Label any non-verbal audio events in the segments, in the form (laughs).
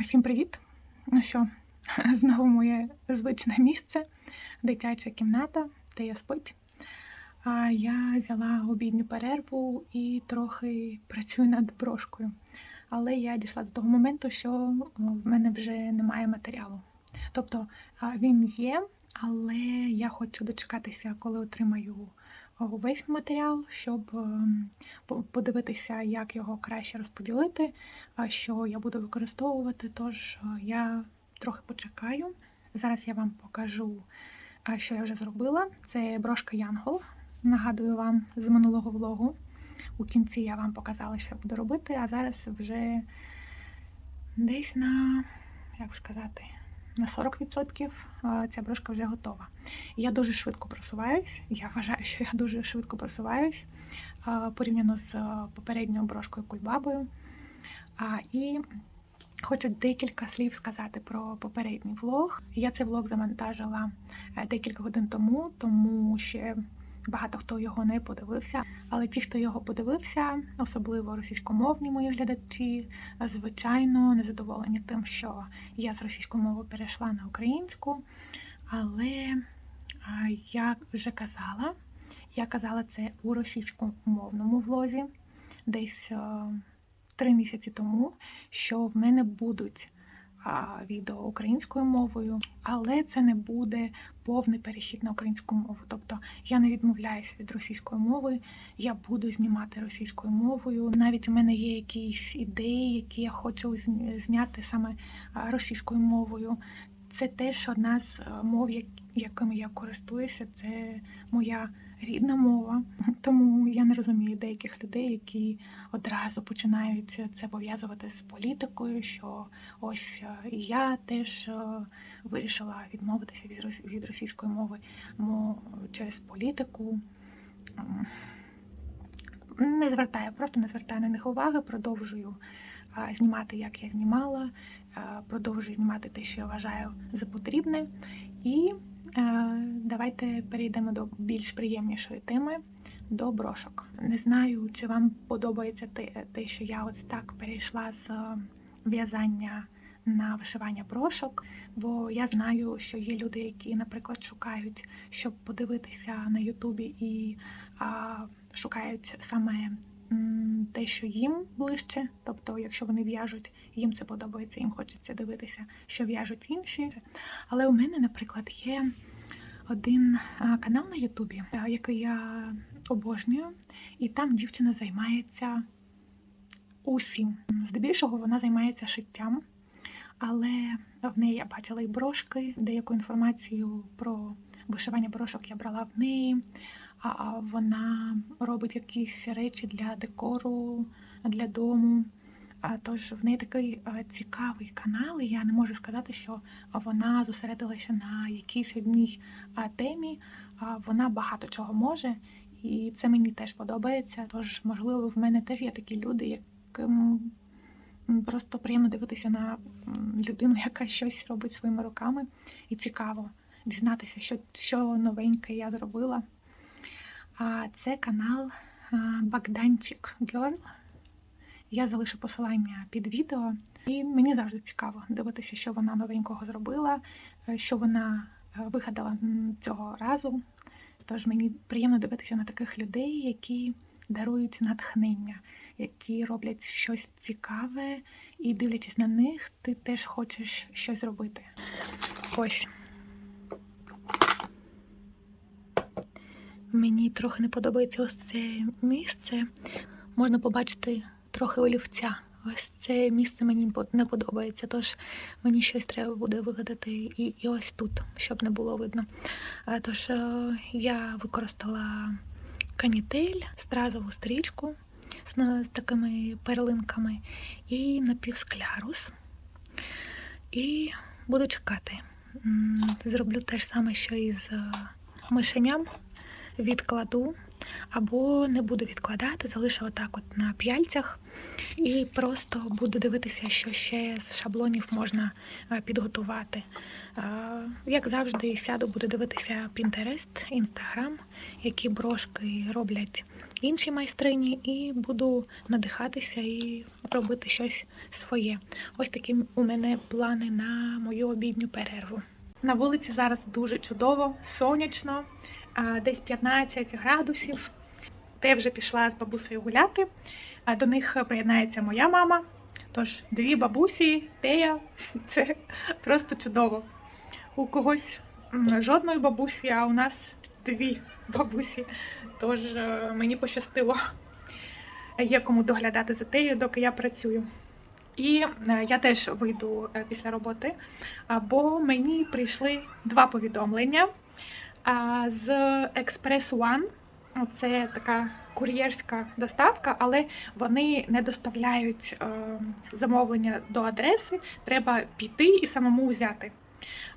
Усім привіт! Ну що, (laughs) знову моє звичне місце, дитяча кімната, де я спить. А я взяла обідню перерву і трохи працюю над брошкою. Але я дійшла до того моменту, що в мене вже немає матеріалу. Тобто він є, але я хочу дочекатися, коли отримаю весь матеріал, щоб ем, подивитися, як його краще розподілити, що я буду використовувати. Тож е, я трохи почекаю. Зараз я вам покажу, що я вже зробила. Це брошка Янгол. Нагадую вам з минулого влогу. У кінці я вам показала, що я буду робити, а зараз вже десь на, як сказати, на 40% ця брошка вже готова. Я дуже швидко просуваюсь. Я вважаю, що я дуже швидко просуваюсь порівняно з попередньою брошкою кульбабою. І хочу декілька слів сказати про попередній влог. Я цей влог завантажила е, декілька годин тому, тому ще багато хто його не подивився. Але ті, хто його подивився, особливо російськомовні мої глядачі, звичайно, незадоволені тим, що я з російської мови перейшла на українську. Але я вже казала, я казала це у російськомовному влозі десь е, три місяці тому, що в мене будуть відео українською мовою, але це не буде повний перехід на українську мову. Тобто я не відмовляюся від російської мови, я буду знімати російською мовою. Навіть у мене є якісь ідеї, які я хочу зняти саме російською мовою. Це теж одна з е, мов, якими я користуюся. Це моя рідна мова. (laughs) Тому я не розумію деяких людей, які одразу починають це пов'язувати з політикою. Що ось е, і я теж е, вирішила відмовитися від російської мови через політику. Не звертаю, просто не звертаю на них уваги, продовжую знімати, як я знімала, продовжую знімати те, що я вважаю за потрібне. І е, давайте перейдемо до більш приємнішої теми до брошок. Не знаю, чи вам подобається те, що я ось так перейшла з е, в'язання на вишивання брошок, бо я знаю, що є люди, які, наприклад, шукають, щоб подивитися на Ютубі і а, шукають саме те, що їм ближче. Тобто, якщо вони в'яжуть, їм це подобається, їм хочеться дивитися, що в'яжуть інші. Але у мене, наприклад, є один канал на Ютубі, який я обожнюю, і там дівчина займається усім. Здебільшого вона займається шиттям, але в неї я бачила і брошки, деяку інформацію про вишивання брошок я брала в неї. А вона робить якісь речі для декору, для дому. Тож в неї такий цікавий канал, і я не можу сказати, що вона зосередилася на якійсь одній темі. Вона багато чого може, і це мені теж подобається. Тож, можливо, в мене теж є такі люди, яким просто приємно дивитися на людину, яка щось робить своїми руками, і цікаво дізнатися, що, що новеньке я зробила. Це канал Богданчик Girl. Я залишу посилання під відео, і мені завжди цікаво дивитися, що вона новенького зробила, е, що вона е, вигадала цього разу. Тож мені приємно дивитися на таких людей, які дарують натхнення, які роблять щось цікаве, і дивлячись на них, ти теж хочеш щось робити. Ось. Мені трохи не подобається ось це місце. Можна побачити трохи олівця. Ось це місце мені не подобається, тож мені щось треба буде вигадати і, і ось тут, щоб не було видно. Тож е, я використала канітель, стразову стрічку з, з такими перлинками і напівсклярус. І буду чекати. Зроблю те ж саме, що і з е, мишеням відкладу або не буду відкладати, залишу отак от на п'яльцях і просто буду дивитися, що ще з шаблонів можна е, підготувати. Е, Як завжди, сяду, буду дивитися Pinterest, Instagram, які брошки роблять інші майстрині, і буду надихатися і робити щось своє. Ось такі у мене плани на мою обідню перерву. На вулиці зараз дуже чудово, сонячно, десь 15 градусів. Та вже пішла з бабусею гуляти. До них приєднається моя мама. Тож дві бабусі, Тея (laughs) це просто чудово. У когось жодної бабусі, а у нас дві бабусі. Тож е, мені пощастило. Є кому доглядати за тею, доки я працюю. І е, я теж вийду е, після роботи, бо мені прийшли два повідомлення з Express One. Це така кур'єрська доставка, але вони не доставляють е, замовлення до адреси. Треба піти і самому взяти.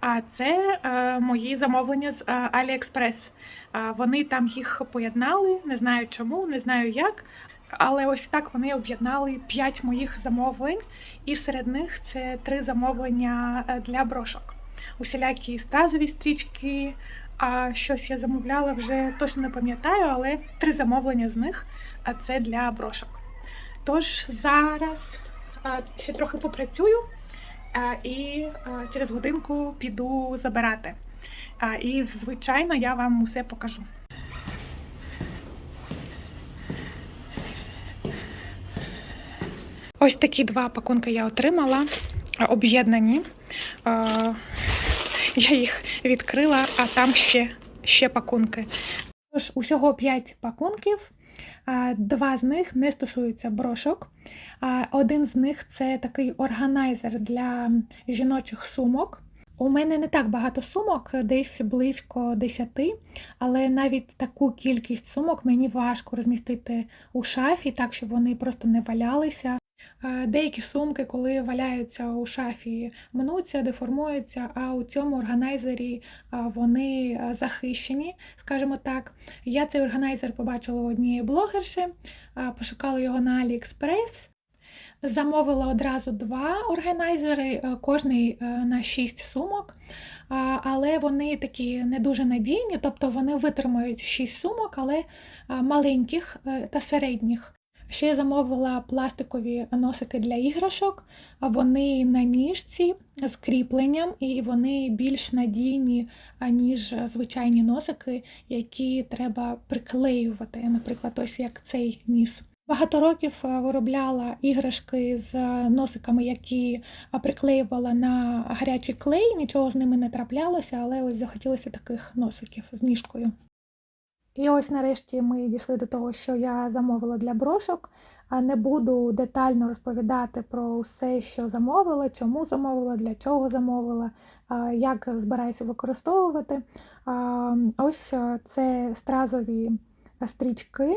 А це е, мої замовлення з е, AliExpress. А, Вони там їх поєднали, не знаю чому, не знаю як. Але ось так вони об'єднали п'ять моїх замовлень, і серед них це три замовлення е, для брошок. Усілякі стразові стрічки, а щось я замовляла вже точно не пам'ятаю, але три замовлення з них а це для брошок. Тож зараз ще трохи попрацюю і через годинку піду забирати. І, звичайно, я вам усе покажу. Ось такі два пакунки я отримала, об'єднані. Я їх відкрила, а там ще, ще пакунки. Тож, усього 5 пакунків. Два з них не стосуються брошок. Один з них це такий органайзер для жіночих сумок. У мене не так багато сумок, десь близько 10, але навіть таку кількість сумок мені важко розмістити у шафі, так щоб вони просто не валялися. Е, Деякі сумки, коли валяються у шафі, мнуться, деформуються, а у цьому органайзері вони захищені, скажімо так. Я цей органайзер побачила у однієї блогерші, пошукала його на AliExpress. Замовила одразу два органайзери, е, кожний е, на 6 сумок, але вони такі не дуже надійні, тобто вони витримають 6 сумок, але маленьких е, та середніх. Ще я замовила пластикові носики для іграшок, вони на ніжці з кріпленням, і вони більш надійні, ніж звичайні носики, які треба приклеювати. Наприклад, ось як цей ніс. Багато років е, виробляла іграшки з носиками, які приклеювала на гарячий клей, нічого з ними не траплялося, але ось захотілося таких носиків з ніжкою. І ось нарешті ми дійшли до того, що я замовила для брошок. Не буду детально розповідати про все, що замовила, чому замовила, для чого замовила, як збираюся використовувати. Ось це стразові стрічки,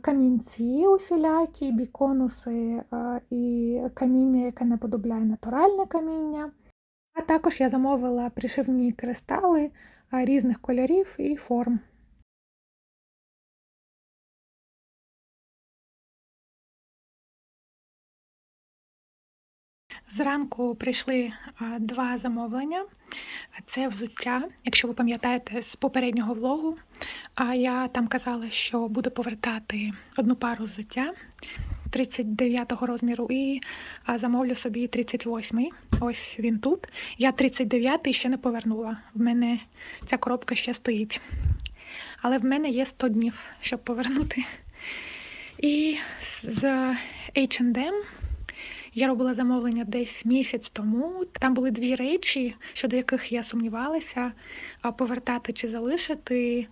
камінці усілякі, біконуси і каміння, яке наподобляє натуральне каміння. А також я замовила пришивні кристали різних кольорів і форм. Зранку прийшли два замовлення. Це взуття, якщо ви пам'ятаєте з попереднього влогу. А я там казала, що буду повертати одну пару взуття 39-го розміру і замовлю собі 38-й. Ось він тут. Я 39-й ще не повернула. В мене ця коробка ще стоїть. Але в мене є 100 днів, щоб повернути. І з H&M я робила замовлення десь місяць тому. Там були дві речі, щодо яких я сумнівалася, повертати чи залишити.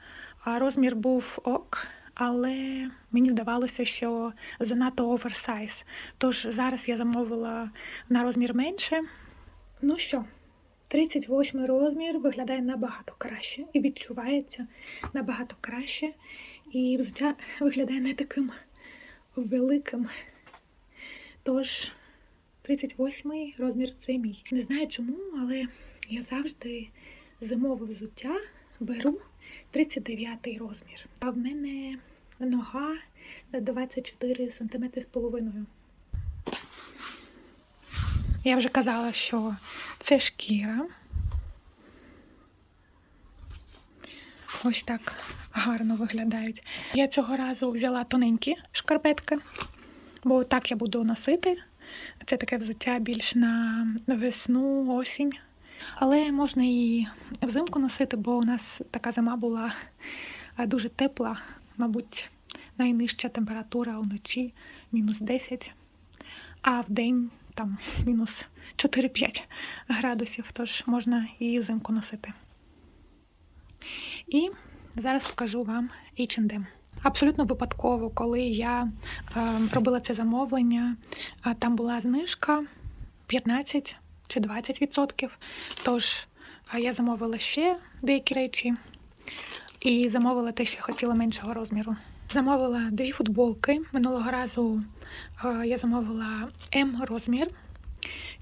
Розмір був ок, але мені здавалося, що занадто оверсайз. Тож зараз я замовила на розмір менше. Ну що, 38 розмір виглядає набагато краще і відчувається набагато краще. І взуття виглядає не таким великим. Тож 38 розмір це мій. Не знаю чому, але я завжди зимове взуття беру 39 розмір. А в мене нога 24 см з половиною. Я вже казала, що це шкіра. Ось так гарно виглядають. Я цього разу взяла тоненькі шкарпетки, бо так я буду носити. Це таке взуття більш на весну, осінь. Але можна і взимку носити, бо у нас така зима була дуже тепла, мабуть, найнижча температура вночі мінус 10, а в день там (laughs) мінус 4-5 градусів, тож можна і взимку носити. І зараз покажу вам H&M. Абсолютно випадково, коли я е, робила це замовлення, а там була знижка 15 чи 20%. Тож е, я замовила ще деякі речі і замовила те, що хотіла меншого розміру. Замовила дві футболки. Минулого разу е, я замовила М розмір,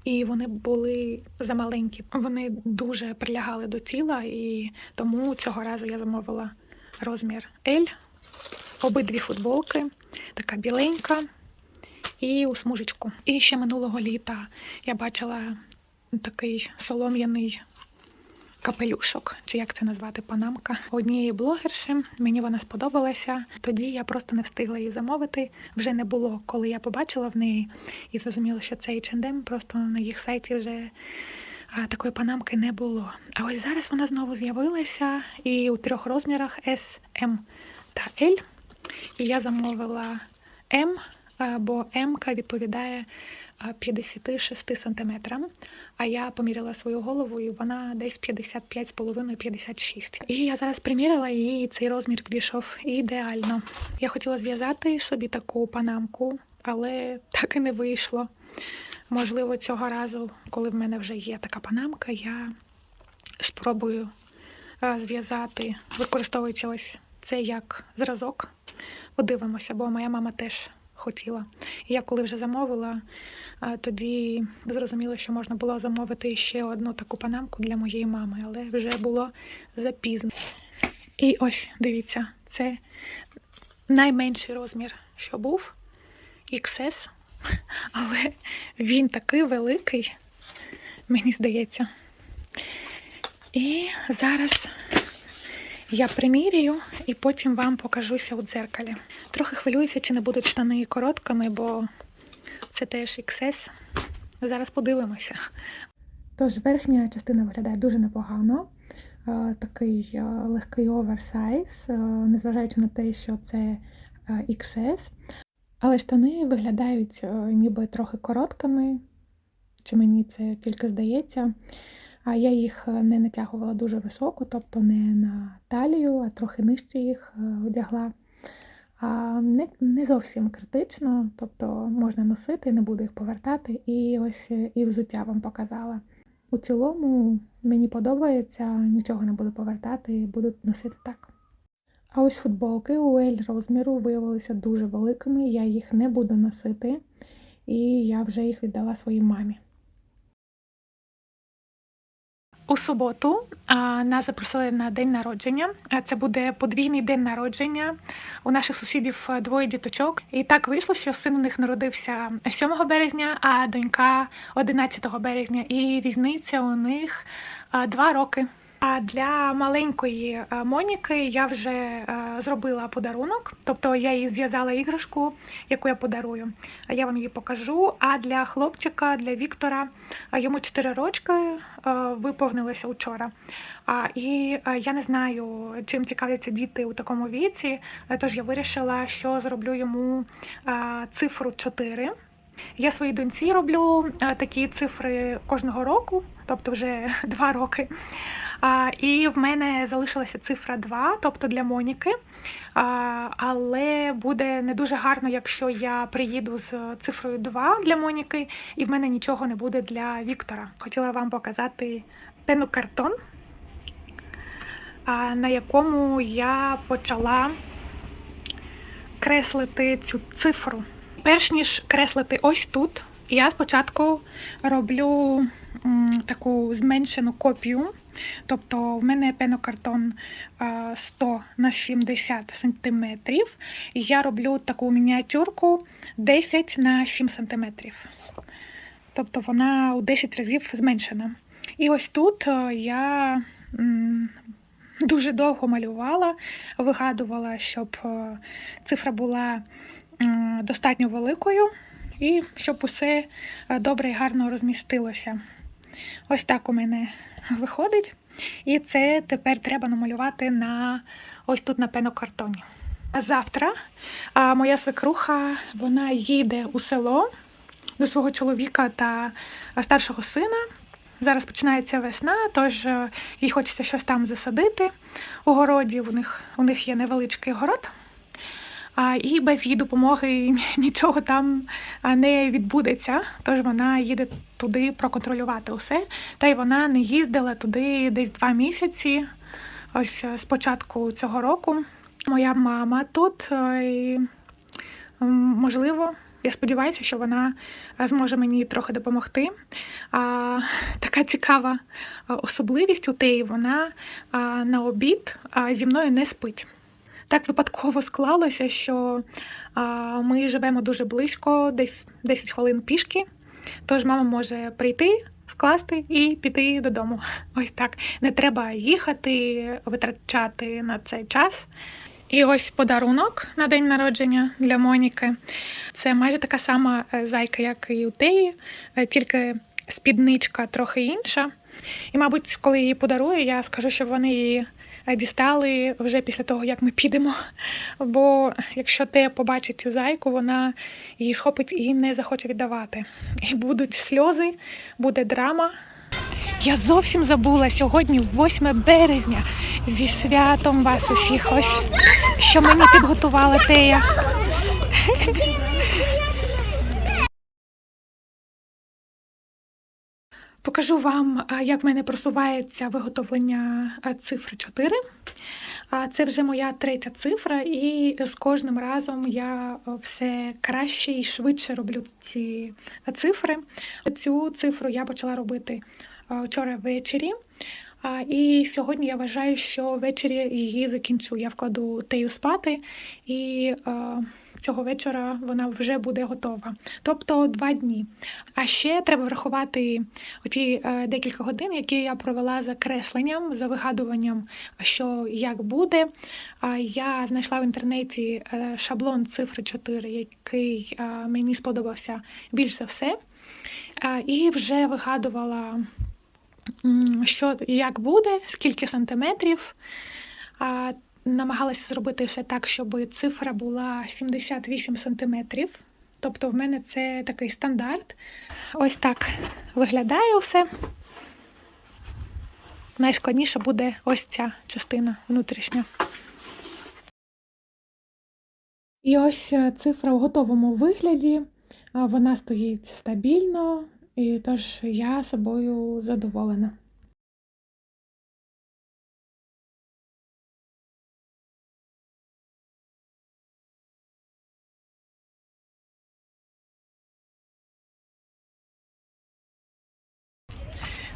і вони були замаленькі. Вони дуже прилягали до тіла, і тому цього разу я замовила розмір L. Обидві футболки, така біленька і у смужечку. І ще минулого літа я бачила такий солом'яний капелюшок, чи як це назвати, панамка однієї блогерші. Мені вона сподобалася. Тоді я просто не встигла її замовити. Вже не було, коли я побачила в неї і зрозуміла, що це H&M, просто на їх сайті вже а, такої панамки не було. А ось зараз вона знову з'явилася і у трьох розмірах S, M та L. І я замовила М, бо М відповідає 56 сантиметрам. А я поміряла свою голову, і вона десь 55,5-56. І я зараз приміряла, і цей розмір підійшов ідеально. Я хотіла зв'язати собі таку панамку, але так і не вийшло. Можливо, цього разу, коли в мене вже є така панамка, я спробую зв'язати, використовуючи ось це як зразок. Подивимося, бо моя мама теж хотіла. І я коли вже замовила, тоді зрозуміла, що можна було замовити ще одну таку панамку для моєї мами, але вже було запізно. І ось, дивіться, це найменший розмір, що був XS, (laughs) але він такий великий, мені здається. І зараз я примірюю і потім вам покажуся у дзеркалі. Трохи хвилююся, чи не будуть штани короткими, бо це теж XS. Зараз подивимося. Тож верхня частина виглядає дуже непогано. Е, Такий е, легкий оверсайз, е, незважаючи на те, що це XS. Але штани виглядають ніби трохи короткими, чи мені це тільки здається. А я їх е, не натягувала дуже високо, тобто не на талію, а трохи нижче їх е, одягла. А не, не зовсім критично, тобто можна носити, не буду їх повертати. І ось е, і взуття вам показала. У цілому мені подобається, нічого не буду повертати, буду носити так. А ось футболки у L розміру виявилися дуже великими, я їх не буду носити, і я вже їх віддала своїй мамі. У суботу нас запросили на день народження. А Це буде подвійний день народження. У наших сусідів е, двоє діточок. І так вийшло, що син у них народився 7 березня, а донька 11 березня. І різниця у них а, два роки. А для маленької е, Моніки я вже е, зробила подарунок, тобто я їй зв'язала іграшку, яку я подарую. Я вам її покажу. А для хлопчика, для Віктора, йому 4 рочки е, виповнилося вчора. І я не знаю, чим цікавляться діти у такому віці. Тож я вирішила, що зроблю йому цифру 4. Я своїй доньці роблю такі цифри кожного року, тобто вже (laughs) два роки. І в мене залишилася цифра 2, тобто для Моніки. Але буде не дуже гарно, якщо я приїду з цифрою 2 для Моніки, і в мене нічого не буде для Віктора. Хотіла вам показати пенокартон, на якому я почала креслити цю цифру. Перш ніж креслити ось тут, я спочатку роблю таку зменшену копію. Тобто в мене пенокартон 100 на 70 сантиметрів. І я роблю таку мініатюрку 10 на 7 сантиметрів. Тобто вона у 10 разів зменшена. І ось тут е, я дуже довго малювала, вигадувала, щоб е, цифра була достатньо великою і щоб усе е, добре і гарно розмістилося. Ось так у мене виходить. І це тепер треба намалювати на ось тут на пенокартоні. А завтра моя свекруха вона їде у село до свого чоловіка та старшого сина. Зараз починається весна, тож е, їй хочеться щось там засадити у городі. У них, у них є невеличкий город. А, і без її допомоги нічого там не відбудеться. Тож вона їде туди проконтролювати усе. Та й вона не їздила туди десь два місяці, ось е, з початку цього року. Моя мама тут, е, і, можливо, я сподіваюся, що вона е, зможе мені трохи допомогти. А, така цікава особливість у теї, вона на обід зі мною не спить. Так випадково склалося, що ми живемо дуже близько, десь 10 хвилин пішки. Тож мама може прийти, вкласти і піти додому. (laughs) Ось так. Не треба їхати, витрачати на цей час. І ось подарунок на день народження для Моніки. Це майже така сама е, зайка, як і у Теї, е, тільки спідничка трохи інша. І, мабуть, коли її подарую, я скажу, що вони її дістали вже після того, як ми підемо. Бо якщо те побачить цю зайку, вона її схопить і не захоче віддавати. І будуть сльози, буде драма. Я зовсім забула сьогодні 8 березня. Зі святом вас усіх ось, що мені підготувала Тея. Покажу вам, як в мене просувається виготовлення цифри 4. А, Це вже моя третя цифра, і з кожним разом я все краще і швидше роблю ці цифри. Цю цифру я почала робити вчора ввечері. І сьогодні я вважаю, що ввечері її закінчу. Я вкладу тею спати, і цього вечора вона вже буде готова. Тобто два дні. А ще треба врахувати оті е, декілька годин, які я провела за кресленням, за вигадуванням, що як буде. Я знайшла в інтернеті е, шаблон цифри 4, який е, мені сподобався більш за все. І вже вигадувала, що як буде, скільки сантиметрів. Намагалася зробити все так, щоб цифра була 78 сантиметрів. Тобто в мене це такий стандарт. Ось так виглядає все. Найскладніше буде ось ця частина внутрішня. І ось е, цифра в готовому вигляді. Вона стоїть стабільно, і тож я собою задоволена.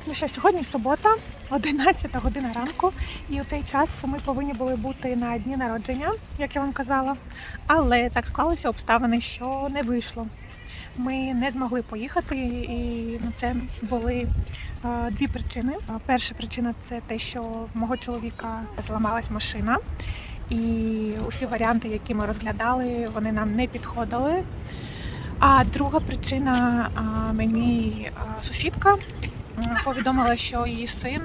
Ну що, сьогодні субота, 11 година ранку, і у цей час ми повинні були бути на дні народження, як я вам казала. Але так склалися обставини, що не вийшло. Ми не змогли поїхати, і на це були е, дві причини. Перша причина це те, що в мого чоловіка зламалась машина, і усі варіанти, які ми розглядали, вони нам не підходили. А друга причина мені сусідка повідомила, що її син,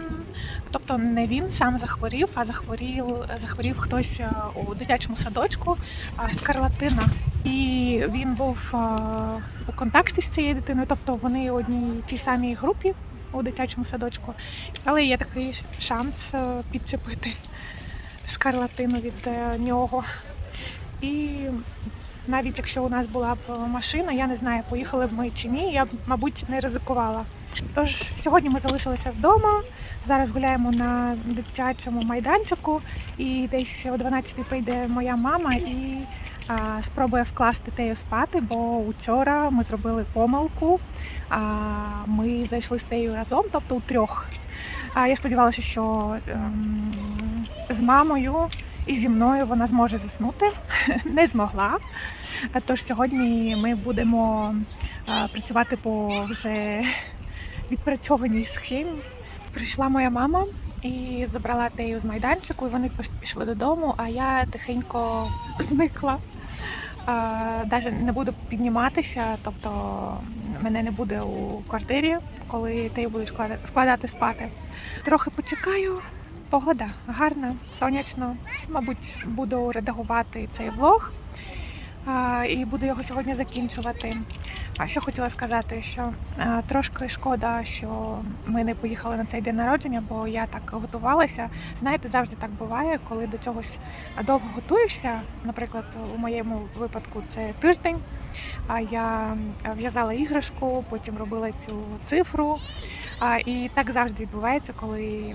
тобто не він сам захворів, а захворів, захворів хтось у дитячому садочку а, скарлатина. І він був у контакті з цією дитиною, тобто вони у одній тій самій групі у дитячому садочку. Але є такий шанс підчепити скарлатину від е, нього. І навіть якщо у нас була б машина, я не знаю, поїхали б ми чи ні, я б, мабуть, не ризикувала. Тож сьогодні ми залишилися вдома. Зараз гуляємо на дитячому майданчику, і десь о 12 прийде моя мама і а, спробує вкласти Тею спати, бо вчора ми зробили помилку. А, Ми зайшли з Тею разом, тобто у трьох. А я сподівалася, що ем, з мамою і зі мною вона зможе заснути. (laughs) Не змогла. Тож сьогодні ми будемо працювати по вже відпрацьованій схемі. Прийшла моя мама і забрала Тею з майданчику, і вони пішли додому, а я тихенько (laughs) зникла. Навіть не буду підніматися, тобто мене не буде у квартирі, коли Тею будуть вклада- вкладати спати. Трохи почекаю. Погода гарна, сонячно. Мабуть, буду редагувати цей влог і буду його сьогодні закінчувати. А що хотіла сказати, що трошки шкода, що ми не поїхали на цей день народження, бо я так готувалася. Знаєте, завжди так буває, коли до чогось довго готуєшся. Наприклад, у моєму випадку це тиждень. Я в'язала іграшку, потім робила цю цифру. І так завжди відбувається, коли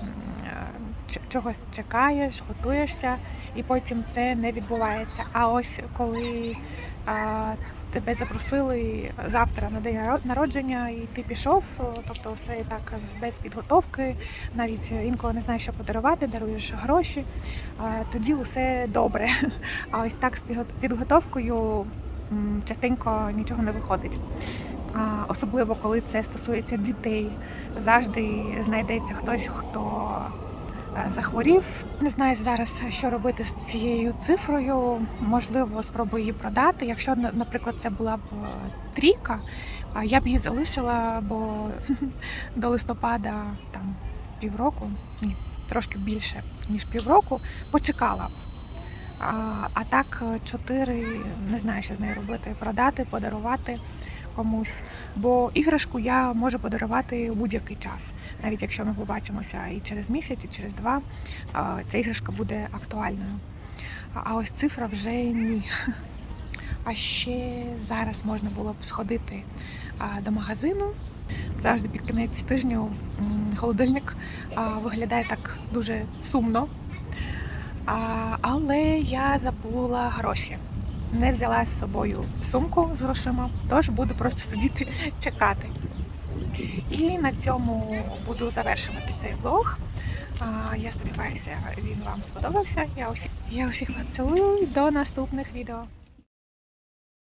чогось чекаєш, готуєшся, і потім це не відбувається. А ось коли а, тебе запросили завтра на день народження, і ти пішов, тобто все так без підготовки, навіть інколи не знаєш, що подарувати, даруєш гроші, а, тоді усе добре. (laughs) А ось так з підготовкою частенько нічого не виходить. Особливо коли це стосується дітей, завжди знайдеться хтось, хто захворів. Не знаю зараз, що робити з цією цифрою. Можливо, спробую її продати. Якщо, наприклад, це була б е, трійка, я б її залишила, бо (laughs) до листопада там півроку, ні, трошки більше ніж півроку, почекала б. А, а так, е, чотири не знаю, що з нею робити: продати, подарувати комусь. Бо іграшку я можу подарувати у будь-який час, навіть якщо ми побачимося і через місяць, і через два, ця іграшка буде актуальною. А- ось цифра вже ні. А ще зараз можна було б сходити до магазину. Завжди під кінець тижню холодильник виглядає так дуже сумно. Але я забула гроші. Не взяла з собою сумку з грошима, тож буду просто сидіти чекати. І на цьому буду завершувати цей влог. Я сподіваюся, він вам сподобався. Я усіх, я усіх вас цілую. До наступних відео.